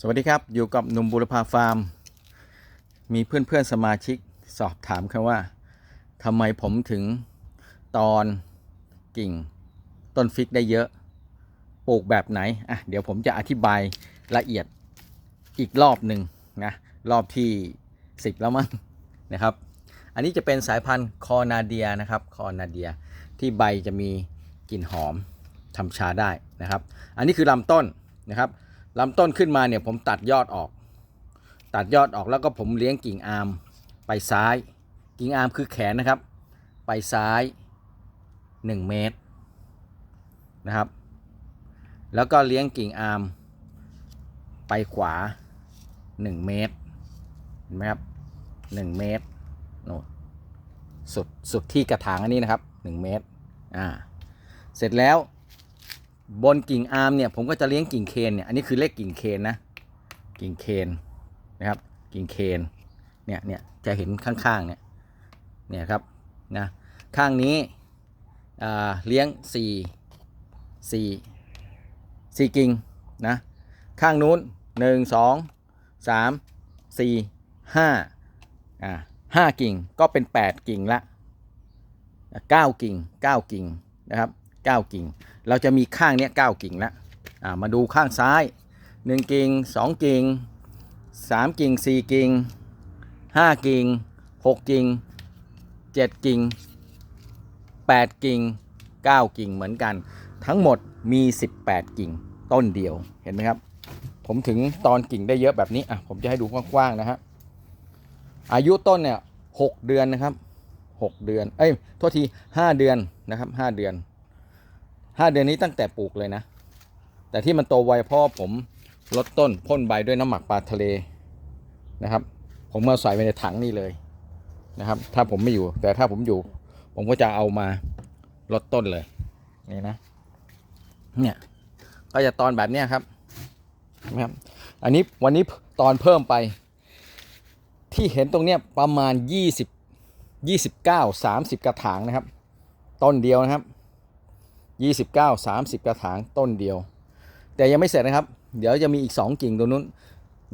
สวัสดีครับ อยู่กับหนุ่มบุรพาฟาร์ม มีเพื่อนๆสมาชิกสอบถามครับว่าทำไมผมถึงตอนกิ่งต้นฟิกได้เยอะปลูกแบบไหนอะเดี๋ยวผมจะอธิบายละเอียดอีกรอบหนึ่งนะรอบที่ 10 แล้วมั้งนะครับ อันนี้จะเป็นสายพันธุ์คอนาเดียนะครับคอนาเดีย ที่ใบจะมีกลิ่นหอมทำชาได้นะครับ อันนี้คือลำต้นนะครับ ลำต้นขึ้นมาเนี่ยผมตัดยอดออก ตัดยอดออกแล้วก็ผมเลี้ยงกิ่งอาร์มไปซ้าย กิ่งอาร์มคือแขนนะครับ ไปซ้าย 1 เมตรนะครับ แล้วก็เลี้ยงกิ่งอาร์มไปขวา 1 เมตรเห็นไหมครับ1เมตรโน่นสุดสุดที่กระถางอันนี้นะครับ 1 เมตรอ่าเสร็จแล้ว บนกิ่งอาร์มเนี่ยผมก็จะเลี้ยงกิ่งเคนเนี่ยอันนี้คือเลขกิ่งเคนนะกิ่งเคนนะครับกิ่งเคนเนี่ยเนี่ยจะเห็นข้างๆเนี่ยเนี่ยครับนะข้างนี้เลี้ยงสี่สี่สี่กิ่งนะข้างนู้นหนึ่งสองสามสี่ห้าอ่าห้ากิ่งก็เป็นแปดกิ่งละเก้ากิ่งเก้ากิ่งนะครับ เก้ากิ่ง เราจะมีข้างเนี้ยเก้ากิ่งและอ่ามาดูข้างซ้ายหนึ่งกิ่งสองกิ่งสามกิ่งสี่กิ่งห้ากิ่งหกกิ่งเจ็ดกิ่งแปดกิ่งเก้ากิ่งเหมือนกัน ทั้งหมดมี 18 กิ่งต้นเดียวเห็นไหมครับ ผมถึงตอนกิ่งได้เยอะแบบนี้อะผมจะให้ดูกว้างๆนะฮะอายุต้นเนี่ยหกเดือนนะครับหกเดือน เอ้ย โทษทีห้าเดือนนะครับห้าเดือน ห้าเดือนนี้ตั้งแต่ปลูกเลยนะ แต่ที่มันโตไวเพราะผมลดต้นพ่นใบด้วยน้ำหมักปลาทะเลนะครับ ผมมาใส่ไว้ในถังนี่เลยนะครับ ถ้าผมไม่อยู่ แต่ถ้าผมอยู่ ผมก็จะเอามาลดต้นเลยนี่นะ เนี่ยก็จะตอนแบบเนี้ยครับนไหมครับ อันนี้วันนี้ตอนเพิ่มไป ที่เห็นตรงเนี้ยประมาณ 20 29 30 กระถางนะครับ ต้นเดียวนะครับ 29 30 กระถางต้นเดียว แต่ยังไม่เสร็จนะครับ เดี๋ยวจะมีอีก 2 กิ่งตรงนู้น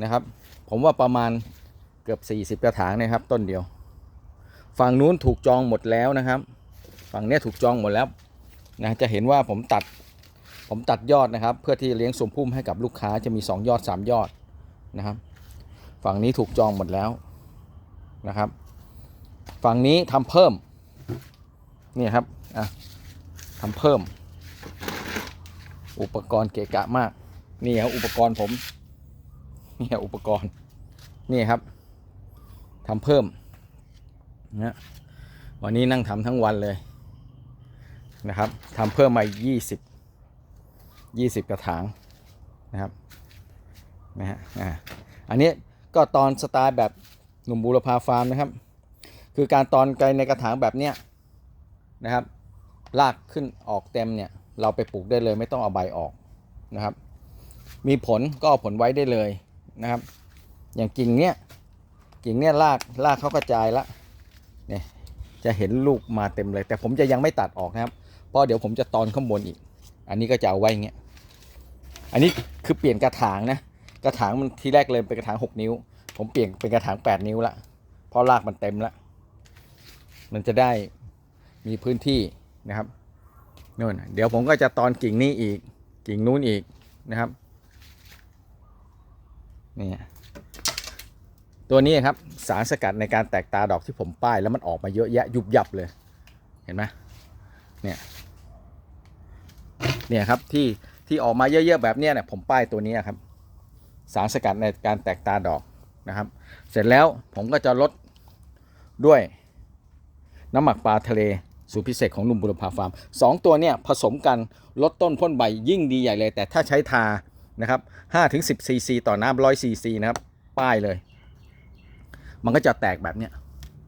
นะครับ ผมว่าประมาณเกือบ 40 กระถางนะครับต้นเดียว ฝั่งนู้นถูกจองหมดแล้วนะครับ ฝั่งนี้ถูกจองหมดแล้วนะจะเห็นว่าผมตัดผมตัดยอดนะครับ เพื่อที่เลี้ยงสมพุ่มให้กับลูกค้าจะมี 2 ยอด 3 ยอดนะครับ ฝั่งนี้ถูกจองหมดแล้วนะครับ ฝั่งนี้ทำเพิ่มนี่ครับอะ ทำเพิ่ม อุปกรณ์เกะกะมาก นี่ครับอุปกรณ์ผม นี่ครับอุปกรณ์ นี่ครับทำเพิ่มนะวันนี้นั่งทำทั้งวันเลยนะครับทำเพิ่มมา20 20กระถางนะครับนะฮะอ่าอันนี้ก็ตอนสไตล์แบบหนุ่มบูรพาฟาร์มนะครับ คือการตอนไกลในกระถางแบบเนี้ยนะครับ รากขึ้นออกเต็มเนี่ย เราไปปลูกได้เลยไม่ต้องเอาใบออกนะครับ มีผลก็เอาผลไว้ได้เลยนะครับ อย่างกิ่งเนี้ยกิ่งเนี้ยรากรากเขากระจายละเนี่ยจะเห็นลูกมาเต็มเลย แต่ผมจะยังไม่ตัดออกนะครับเพราะเดี๋ยวผมจะตอนข้างบนอีก อันนี้ก็จะเอาไว้อย่างเงี้ยอันนี้คือเปลี่ยนกระถางนะกระถางมันทีแรกเลยเป็นกระถาง 6 นิ้ว ผมเปลี่ยนเป็นกระถาง 8 นิ้วละเพราะรากมันเต็มละมันจะได้มีพื้นที่ นะครับนู่นเดี๋ยวผมก็จะตอนกิ่งนี้อีกกิ่งนู้นอีกนะครับนี่ตัวนี้ครับสารสกัดในการแตกตาดอกที่ผมป้ายแล้วมันออกมาเยอะแยะยุบยับเลยเห็นไหมเนี่ยเนี่ยครับที่ที่ออกมาเยอะๆแบบนี้เนี่ยผมป้ายตัวนี้ครับ สารสกัดในการแตกตาดอกนะครับ เสร็จแล้วผมก็จะลดด้วยน้ำหมักปลาทะเล สูตรพิเศษของหนุ่มบุรพาฟาร์มสองตัวเนี่ยผสมกันลดต้นพ่นใบยิ่งดีใหญ่เลย แต่ถ้าใช้ทานะครับ5ถึง10ซีซีต่อน้ำ100ซีซีนะครับ ป้ายเลย มันก็จะแตกแบบเนี้ย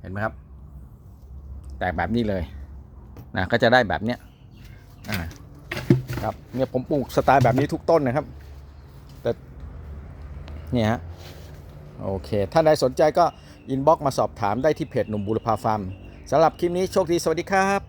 เห็นไหมครับ แตกแบบนี้เลยนะก็จะได้แบบเนี้ยอ่าครับเนี่ยผมปลูกสไตล์แบบนี้ทุกต้นนะครับ แต่เนี่ยฮะโอเค ถ้าใดสนใจก็อินบ็อกมาสอบถามได้ที่เพจหนุ่มบุรพาฟาร์ม สำหรับคลิปนี้โชคดีสวัสดีครับ